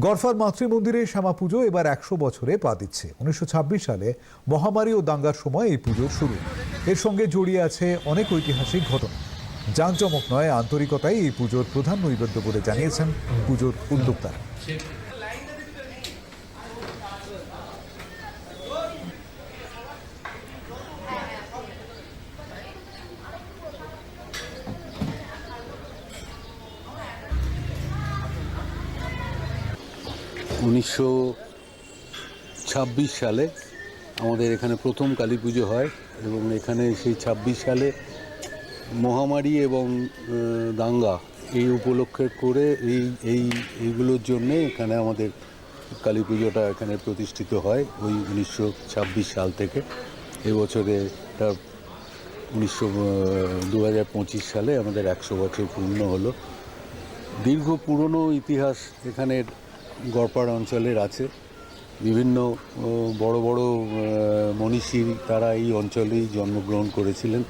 গড়ফার মাতৃমন্দিরে শ্যামা পুজো এবার একশো বছরে পা দিচ্ছে। উনিশশো ছাব্বিশ সালে মহামারী ও দাঙ্গার সময় এই পুজোর শুরু। এর সঙ্গে জড়িয়ে আছে অনেক ঐতিহাসিক ঘটনা। জাঁকজমক নয়, আন্তরিকতাই এই পুজোর প্রধান নৈবেদ্য বলে জানিয়েছেন পুজোর উদ্যোক্তারা। উনিশশো ছাব্বিশ সালে আমাদের এখানে প্রথম কালী পুজো হয় এবং এখানে সেই ছাব্বিশ সালে মহামারী এবং দাঙ্গা এই উপলক্ষে করে এই এই, এইগুলোর জন্যে এখানে আমাদের কালী পুজোটা এখানে প্রতিষ্ঠিত হয় ওই উনিশশো ছাব্বিশ সাল থেকে। এবছরে তার উনিশশো দু সালে আমাদের একশো বছর পূর্ণ হলো। দীর্ঘ পুরনো ইতিহাস এখানের গড়পাড় অঞ্চলের আছে। বিভিন্ন বড় বড় মনীষী তারা এই অঞ্চলেই জন্মগ্রহণ করেছিলেন।